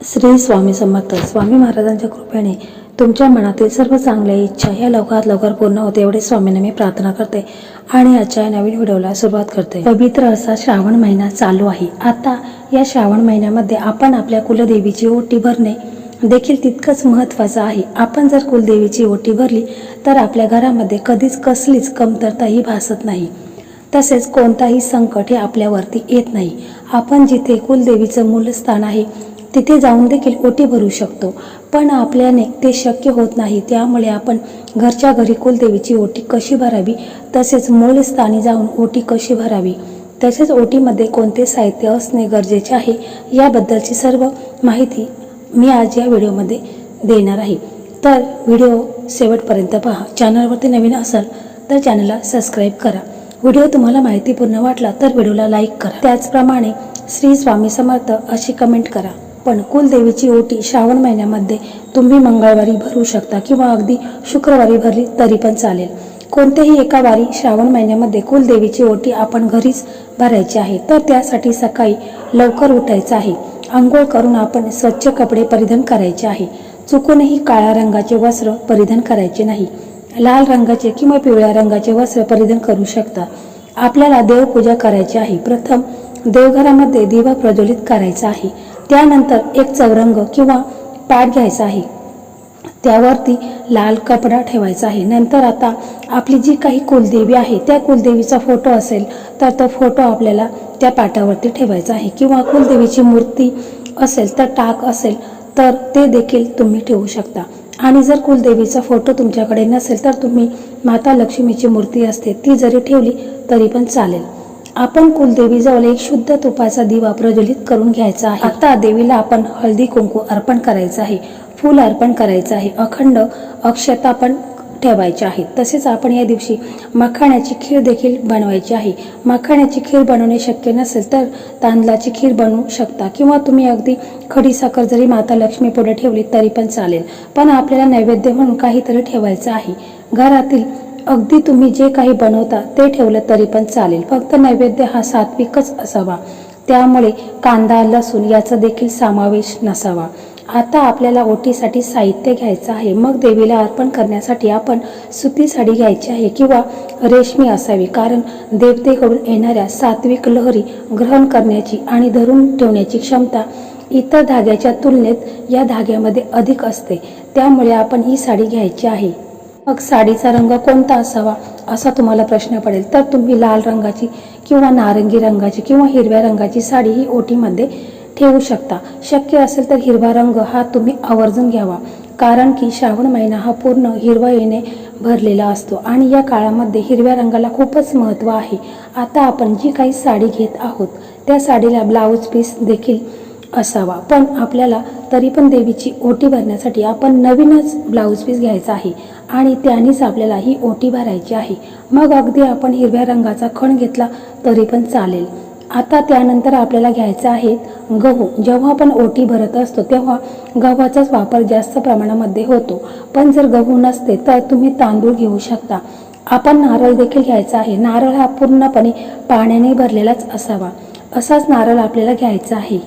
श्री स्वामी समर्थ. स्वामी महाराजांच्या कृपेने तुमच्या मनातील सर्व चांगल्या इच्छा या लवकरात लवकर पूर्ण होते एवढे स्वामीने मी प्रार्थना करते आणि आजच्या नवीन व्हिडिओला सुरुवात करते. पवित्र असा श्रावण महिना चालू आहे. आता या श्रावण महिन्यामध्ये आपण आपल्या कुलदेवीची ओटी भरणे देखील तितकंच महत्त्वाचं आहे. आपण जर कुलदेवीची ओटी भरली तर आपल्या घरामध्ये कधीच कसलीच कमतरताही भासत नाही. तसेच कोणताही संकट हे आपल्यावरती येत नाही. आपण जिथे कुलदेवीचं मूलस्थान आहे तिथे जाऊन देखील ओटी भरू शकतो. पण आपल्याने ते शक्य होत नाही. त्यामुळे आपण घरच्या घरी कुलदेवीची ओटी कशी भरावी? तसेच मूलस्थानी जाऊन ओटी कशी भरावी? तसेच ओटीमध्ये कोणते साहित्य असणे गरजेचे आहे? याबद्दलची सर्व माहिती मी आज या व्हिडिओमध्ये देणार आहे. तर व्हिडिओ शेवटपर्यंत पहा. चॅनलवरती नवीन असाल तर चॅनलला सबस्क्राईब करा. व्हिडिओ तुम्हाला माहितीपूर्ण वाटला तर व्हिडिओला लाईक करा. त्याचप्रमाणे श्री स्वामी समर्थ अशी कमेंट करा. पण कुलदेवीची ओटी श्रावण महिन्यामध्ये तुम्ही मंगळवारी भरू शकता किंवा अगदी शुक्रवारी भरली तरी पण चालेल. कोणत्याही एका वारी श्रावण महिन्यामध्ये कुलदेवीची ओटी आपण घरीच भरायची आहे. तर त्यासाठी सकाळी लवकर उठायचं आहे. आंघोळ करून आपण स्वच्छ कपडे परिधान करायचे आहे. चुकूनही काळ्या रंगाचे वस्त्र परिधान करायचे नाही. लाल रंगाचे किंवा पिवळ्या रंगाचे वस्त्र परिधान करू शकता. आपल्याला देवपूजा करायची आहे. प्रथम देवघरामध्ये दिवा प्रज्वलित करायचा आहे. त्यानंतर एक चौरंग किंवा पॅड घ्यायचा आहे. त्यावरती लाल कपडा ठेवायचा आहे. नंतर आता आपली जी काही कुलदेवी आहे त्या कुलदेवीचा फोटो असेल तर तो फोटो आपल्याला त्या पाटावरती ठेवायचा आहे. किंवा कुलदेवीची मूर्ती असेल तर टाक असेल तर ते देखील तुम्ही ठेवू शकता. आणि जर कुलदेवीचा फोटो तुमच्याकडे नसेल तर तुम्ही माता लक्ष्मीची मूर्ती असते ती जरी ठेवली तरी पण चालेल. आपण कुलदेवीजवळ एक शुद्ध तुपाचा दिवा प्रज्वलित करून घ्यायचा आहे. आता देवीला आपण हळदी कुंकू अर्पण करायचं आहे. फूल अर्पण करायचं आहे. अखंड अक्षता पण ठेवायच्या आहेत तसेच आपण या दिवशी मखाण्याची खीर देखील बनवायची आहे. मखाण्याची खीर बनवणे शक्य नसेल तर तांदळाची खीर बनवू शकता किंवा तुम्ही अगदी खडी साखर जरी माता लक्ष्मी पुढे ठेवली तरी पण चालेल. पण आपल्याला नैवेद्य म्हणून काहीतरी ठेवायचं आहे. घरातील अगदी तुम्ही जे काही बनवता ते ठेवलं तरी पण चालेल. फक्त नैवेद्य हा सात्विकच असावा. त्यामुळे कांदा लसूण याचा देखील समावेश नसावा. आता आपल्याला ओटीसाठी साहित्य घ्यायचं आहे. मग देवीला अर्पण करण्यासाठी आपण सुती साडी घ्यायची आहे किंवा रेशमी असावी. कारण देवतेकडून येणाऱ्या सात्विक लहरी ग्रहण करण्याची आणि धरून ठेवण्याची क्षमता इतर धाग्याच्या तुलनेत या धाग्यामध्ये अधिक असते. त्यामुळे आपण ही साडी घ्यायची आहे. मग साडीचा रंग कोणता असावा असा तुम्हाला प्रश्न पडेल. तर तुम्ही लाल रंगाची किंवा नारंगी रंगाची किंवा हिरव्या रंगाची साडी ही ओटीमध्ये ठेवू शकता. शक्य असेल तर हिरवा रंग हा तुम्ही आवर्जून घ्यावा. कारण की श्रावण महिना हा पूर्ण हिरवळीने भरलेला असतो आणि या काळामध्ये हिरव्या रंगाला खूपच महत्त्व आहे. आता आपण जी काही साडी घेत आहोत त्या साडीला ब्लाऊज पीस देखील असावा. पण आपल्याला तरी पण देवीची ओटी भरण्यासाठी आपण नवीनच ब्लाऊज पीस घ्यायचा आहे आणि त्यानेच आपल्याला ही ओटी भरायची आहे. मग अगदी आपण हिरव्या रंगाचा खण घेतला तरी पण चालेल. आता त्यानंतर आपल्याला घ्यायचं आहे गहू. जेव्हा आपण ओटी भरत असतो तेव्हा गव्हाचाच वापर जास्त प्रमाणामध्ये होतो. पण जर गहू नसते तर तुम्ही तांदूळ घेऊ शकता. आपण नारळ देखील घ्यायचा आहे. नारळ हा पूर्णपणे पाण्याने भरलेलाच असावा. असाच नारळ आपल्याला घ्यायचा आहे.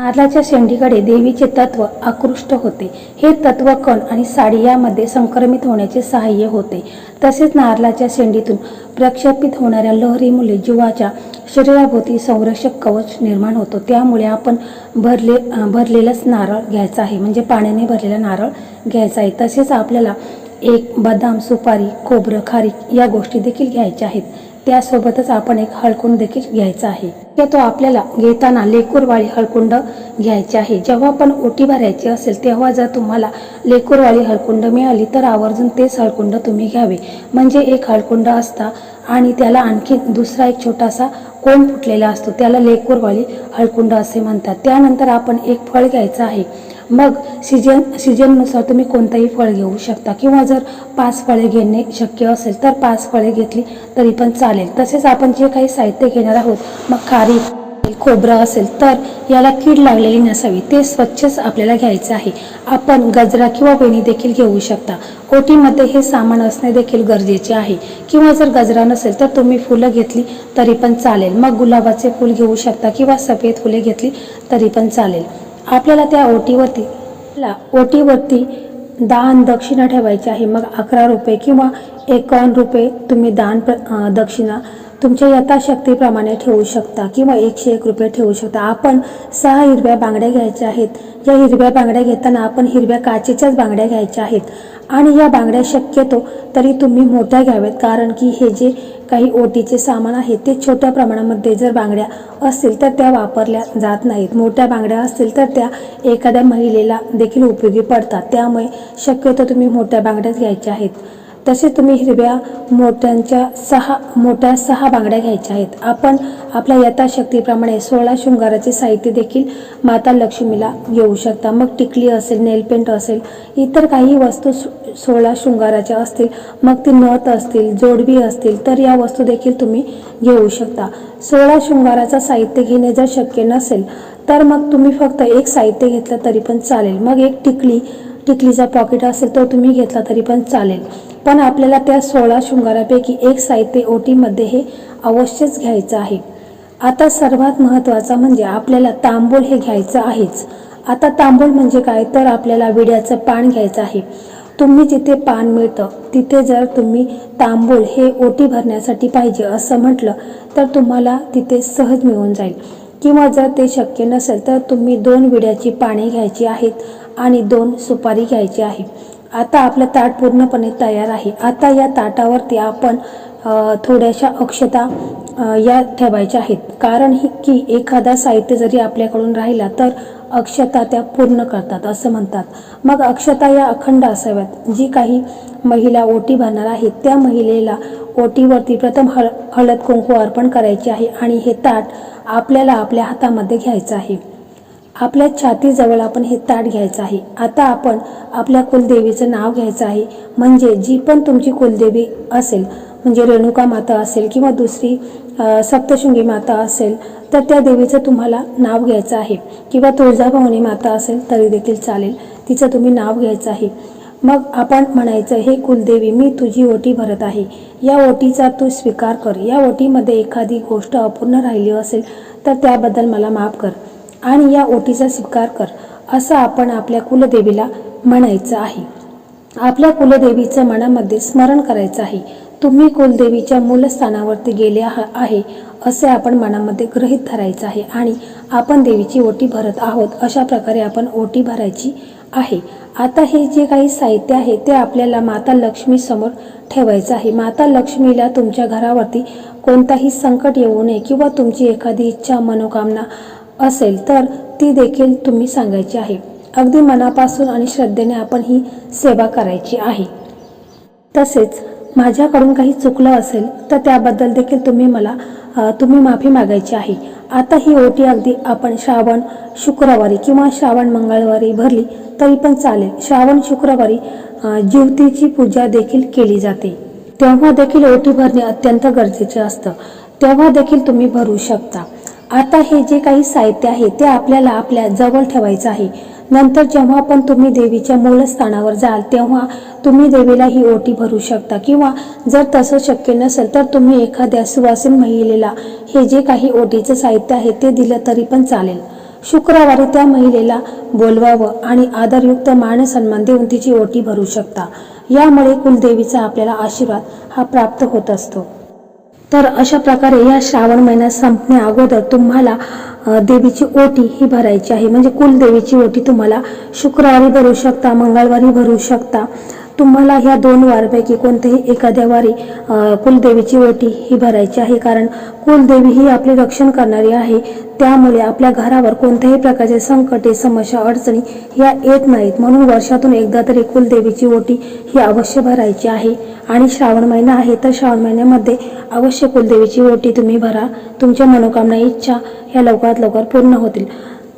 नारळाच्या शेंडीकडे देवीचे तत्व आकृष्ट होते. हे तत्व कण आणि साडी यामध्ये संक्रमित होण्याचे सहाय्य होते. तसेच नारळाच्या शेंडीतून प्रक्षेपित होणाऱ्या लहरीमुळे जीवाच्या शरीराभोवती संरक्षक कवच निर्माण होतो. त्यामुळे आपण भरले अं, भरलेलाच नारळ घ्यायचा आहे. म्हणजे पाण्याने भरलेला नारळ घ्यायचा आहे. तसेच आपल्याला एक बदाम सुपारी खोबरं खारीक या गोष्टी देखील घ्यायच्या आहेत. त्यासोबतच आपण एक हळकुंड देखील घ्यायचा आहे. तो आपल्याला घेताना लेकूरवाळी हळकुंड घ्यायचे आहे. जेव्हा पण ओटी भरायची असेल तेव्हा जर तुम्हाला लेकूरवाळी हळकुंड मिळाली तर आवर्जून तेच हळकुंड तुम्ही घ्यावे. म्हणजे एक हळकुंड असता आणि त्याला आणखी दुसरा एक छोटासा कोण फुटलेला असतो त्याला लेकूरवाळी हळकुंड असे म्हणतात. त्यानंतर आपण एक फळ घ्यायचं आहे. मग सीजन सीजननुसार तुम्ही कोणताही फळ घेऊ शकता. किंवा जर पाच फळे घेणे शक्य असेल तर पाच फळे घेतली तरी पण चालेल. तसेच आपण जे काही साहित्य घेणार आहोत मग खारी खोबरं असेल तर याला कीड लागलेली नसावी. ते स्वच्छच आपल्याला घ्यायचं आहे. आपण गजरा किंवा वेणी देखील घेऊ शकता. ओटीमध्ये हे सामान असणे देखील गरजेचे आहे. किंवा जर गजरा नसेल तर तुम्ही फुलं घेतली तरी पण चालेल. मग गुलाबाचे फूल घेऊ शकता किंवा सफेद फुले घेतली तरी पण चालेल. आपल्याला त्या ओटीवरती ला ओटीवरती दान दक्षिणा ठेवायची आहे. मग अकरा रुपये किंवा एकावन्न रुपये तुम्ही दान प्र दक्षिणा तुमच्या यथाशक्तीप्रमाणे ठेवू शकता किंवा एकशे एक रुपये ठेवू शकता. आपण सहा हिरव्या बांगड्या घ्यायच्या आहेत. या हिरव्या बांगड्या घेताना आपण हिरव्या काचेच्याच बांगड्या घ्यायच्या आहेत. आणि या बांगड्या शक्यतो तरी तुम्ही मोठ्या घ्याव्यात कारण की हे जे काही ओटीचे सामान आहे ते छोट्या प्रमाणामध्ये जर बांगड्या असतील तर त्या वापरल्या जात नाहीत. मोठ्या बांगड्या असतील तर त्या एखाद्या महिलेला देखील उपयोगी पडतात. त्यामुळे शक्यतो तुम्ही मोठ्या बांगड्याच घ्यायच्या आहेत. तसे तुम्ही हिरव्या मोठ्यांच्या सहा मोठ्या सहा बांगड्या घ्यायच्या आहेत. आपण आपल्या यथाशक्तीप्रमाणे सोळा शृंगाराचे साहित्य देखील माता लक्ष्मीला घेऊ शकता. मग टिकली असेल नेलपेंट असेल इतर काही वस्तू सोळा शृंगाराच्या असतील मग ती नथ असतील जोडवी असतील तर या वस्तू देखील तुम्ही घेऊ शकता. सोळा शृंगाराचं साहित्य घेणे जर शक्य नसेल तर मग तुम्ही फक्त एक साहित्य घेतलं तरी पण चालेल. मग एक टिकली टिकलीचा पॉकेट असेल तो तुम्ही घेतला तरी पण चालेल. पण आपल्याला त्या सोळा शृंगारापैकी एक साहित्य ओटीमध्ये हे अवश्यच घ्यायचं आहे. आता सर्वात महत्त्वाचा म्हणजे आपल्याला तांबूळ हे घ्यायचं आहेच. आता तांबूळ म्हणजे काय? तर आपल्याला विड्याचं पान घ्यायचं आहे. तुम्ही जिथे पान मिळतं तिथे जर तुम्ही तांबूळ हे ओटी भरण्यासाठी पाहिजे असं म्हटलं तर तुम्हाला तिथे सहज मिळून जाईल. किंवा जर ते शक्य नसेल तर तुम्ही दोन विड्याची पाने घ्यायची आहेत आणि दोन सुपारी घ्यायची आहे. आता आपलं ताट पूर्णपणे तयार आहे. आता या ताटावरती आपण थोड्याशा अक्षता या ठेवायच्या आहेत. कारण ही की एखादा साहित्य जरी आपल्याकडून राहिला तर अक्षता त्या पूर्ण करतात असं म्हणतात. मग अक्षता या अखंड असाव्यात. जी काही महिला ओटी भरणार आहेत त्या महिलेला ओटीवरती प्रथम हळ हळद कुंकू अर्पण करायचे आहे आणि हे ताट आपल्याला आपल्या हातामध्ये घ्यायचं आहे. आपल्या छातीजवळ आपण हे ताट घ्यायचं आहे. आता आपण आपल्या कुलदेवीचं नाव घ्यायचं आहे. म्हणजे जी पण तुमची कुलदेवी असेल म्हणजे रेणुका माता असेल किंवा दुसरी सप्तशृंगी माता असेल तर त्या देवीचं तुम्हाला नाव घ्यायचं आहे. किंवा तुळजाभवानी माता असेल तरी देखील चालेल. तिचं तुम्ही नाव घ्यायचं आहे. मग आपण म्हणायचं हे कुलदेवी मी तुझी ओटी भरत आहे. या ओटीचा तू स्वीकार कर. या ओटीमध्ये एखादी गोष्ट अपूर्ण राहिली असेल तर त्याबद्दल मला माफ कर. आणि या ओटीचा स्वीकार कर असं आपण आपल्या कुलदेवीला म्हणायचं आहे. आपल्या कुलदेवीचं मनामध्ये स्मरण करायचं आहे. तुम्ही कुलदेवीच्या मूलस्थानावरती गेले आहा- आहे असे आपण मनामध्ये गृहित धरायचं आहे आणि आपण देवीची ओटी भरत आहोत अशा प्रकारे आपण ओटी भरायची आहे. आता हे जे काही साहित्य आहे ते आपल्याला माता लक्ष्मी समोर ठेवायचं आहे. माता लक्ष्मीला तुमच्या घरावरती कोणताही संकट येऊ नये किंवा तुमची एखादी इच्छा मनोकामना असेल तर ती देखील तुम्ही सांगायची आहे. अगदी मनापासून आणि श्रद्धेने आपण ही सेवा करायची आहे. तसेच माझ्याकडून काही चुकलं असेल तर त्याबद्दल देखील तुम्ही मला तुम्ही माफी मागायची आहे. आता ही ओटी अगदी आपण श्रावण शुक्रवारी किंवा श्रावण मंगळवारी भरली तरी पण चालेल. श्रावण शुक्रवारी जीवतीची ज्योतीची पूजा देखील केली जाते. तेव्हा देखील ओटी भरणे अत्यंत गरजेचे असतं. तेव्हा देखील तुम्ही भरू शकता. आता हे जे काही साहित्य आहे ते आपल्याला आपल्या जवळ ठेवायचं आहे. नंतर जेव्हा पण तुम्ही देवीच्या मूलस्थानावर जाल तेव्हा तुम्ही देवीला ही ओटी भरू शकता. किंवा जर तसं शक्य नसेल तर तुम्ही एखाद्या सुवासीन महिलेला हे जे काही ओटीचं साहित्य आहे ते दिलं तरी पण चालेल. शुक्रवारी त्या महिलेला बोलवावं आणि आदरयुक्त मानसन्मान देऊन तिची ओटी भरू शकता. यामुळे कुलदेवीचा आपल्याला आशीर्वाद हा प्राप्त होत असतो. तर अशा प्रकारे या श्रावण महिन्यात संपण्या अगोदर तुम्हाला देवीची ओटी ही भरायची आहे. म्हणजे कुलदेवीची ओटी तुम्हाला शुक्रवारी भरू शकता मंगळवारी भरू शकता. तुम्हाला ह्या दोन वारपैकी कोणत्याही एखाद्या वारी कुलदेवीची ओटी ही भरायची आहे. कारण कुलदेवी ही आपले रक्षण करणारी आहे. त्यामुळे आपल्या घरावर कोणत्याही प्रकारचे संकटे समस्या अडचणी या येत नाहीत. म्हणून वर्षातून एकदा तरी कुलदेवीची ओटी ही अवश्य भरायची आहे. आणि श्रावण महिना आहे तर श्रावण महिन्यामध्ये अवश्य कुलदेवीची ओटी तुम्ही भरा. तुमच्या मनोकामना इच्छा या लवकरात लवकर पूर्ण होतील.